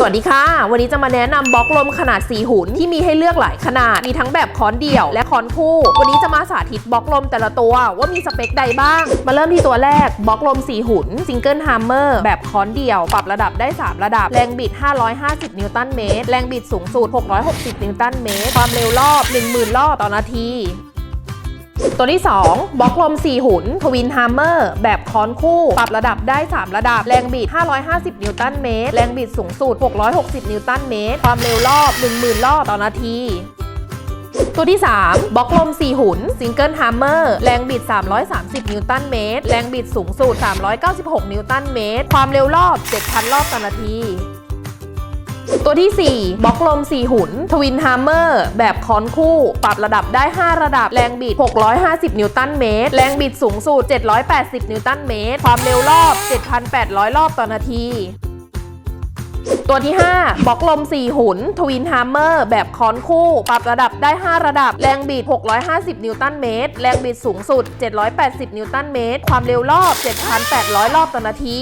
สวัสดีค่ะ วันนี้จะมาแนะนำบล็อกลมขนาด 4 หุ่นที่มีให้เลือกหลายขนาด มีทั้งแบบค้อนเดี่ยวและค้อนคู่ วันนี้จะมาสาธิตบล็อกลมแต่ละตัว ว่ามีสเปคใดบ้าง มาเริ่มที่ตัวแรกบล็อกลม 4 หุ่นซิงเกิลฮัมเมอร์แบบค้อนเดี่ยว ปรับระดับได้ 3 ระดับ แรงบิด 550 นิวตันเมตร แรงบิดสูงสุด 660 นิวตันเมตร ความเร็วรอบ 10,000 รอบต่อนาที ตัวที่ 2บล็อกลม 4 หุ่นทวินฮัมเมอร์แบบค้อนคู่ ปรับระดับได้ 3 ระดับ แรงบิด 550 นิวตันเมตร แรงบิดสูงสุด 660 นิวตันเมตร ความเร็วรอบ 10,000 รอบต่อนาทีตัวที่ 3บล็อกลม 4 หุ่นซิงเกิลฮัมเมอร์แรงบิด 330 นิวตันเมตร แรงบิดสูงสุด 396 นิวตันเมตร ความเร็วรอบ 7,000 รอบต่อนาที ตัวที่ 4 บล็อกลม 4 หุ่นทวินฮัมเมอร์แบบค้อนคู่ ปรับระดับได้ 5 ระดับ แรงบิด 650 นิวตันเมตร แรงบิดสูงสุด 780 นิวตันเมตร ความเร็วรอบ 7,800 รอบต่อนาทีตัวที่ 5 บล็อกลม 4 หุ่นทวินฮัมเมอร์แบบค้อนคู่ ปรับระดับได้ 5 ระดับ แรงบิด 650 นิวตันเมตร แรงบิดสูงสุด 780 นิวตันเมตร ความเร็วรอบ 7,800 รอบต่อนาที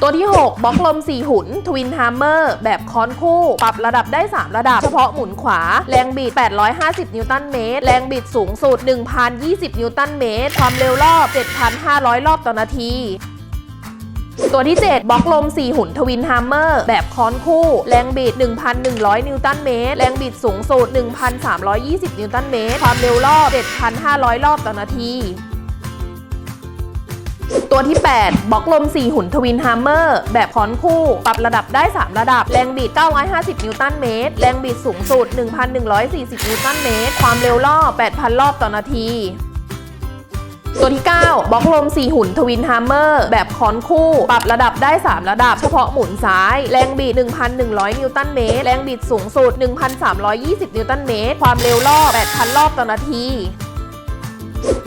ตัวที่ 6บล็อกลม 4 หุ่นทวินฮัมเมอร์แบบค้อนคู่ ปรับระดับได้ 3 ระดับ เฉพาะหมุนขวา แรงบิด 850 นิวตันเมตร แรงบิดสูงสุด 1,020 นิวตันเมตร ความเร็วรอบ 7,500 รอบต่อนาทีตัวที่ 7บล็อกลม 4 หุ่นทวินฮัมเมอร์ แบบค้อนคู่ แรงบิด 1,100 นิวตันเมตร แรงบิดสูงสุด 1,320 นิวตันเมตร ความเร็วรอบ 7,500 รอบต่อนาที ตัวที่ 8 บล็อกลม 4 หุ่นทวินฮัมเมอร์ แบบค้อนคู่ ปรับระดับได้ 3 ระดับ แรงบิด 950 นิวตันเมตร แรงบิดสูงสุด 1,140 นิวตันเมตร ความเร็วรอ8,000 รอบต่อนาทีตัวที่ 9 บล็อกลม 4 หุ่นทวินฮัมเมอร์ แบบคอนคู่ ปรับระดับได้ 3 ระดับ เฉพาะหมุนซ้าย แรงบิด 1,100 นิวตันเมตร แรงบิดสูงสุด 1,320 นิวตันเมตร ความเร็วรอบ 8,000 รอบต่อนาที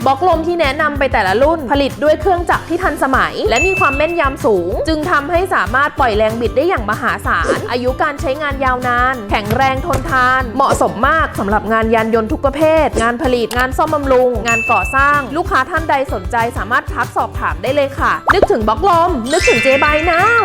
บล็อกลมที่แนะนำไปแต่ละรุ่นผลิตด้วยเครื่องจักรที่ทันสมัย และมีความแม่นยำสูง จึงทำให้สามารถปล่อยแรงบิดได้อย่างมหาศาล อายุการใช้งานยาวนาน แข็งแรงทนทาน เหมาะสมมากสำหรับงานยานยนต์ทุกประเภท งานผลิตงานซ่อมบำรุง งานก่อสร้าง ลูกค้าท่านใดสนใจสามารถทักสอบถามได้เลยค่ะ นึกถึงบล็อกลม นึกถึงเจบายนาว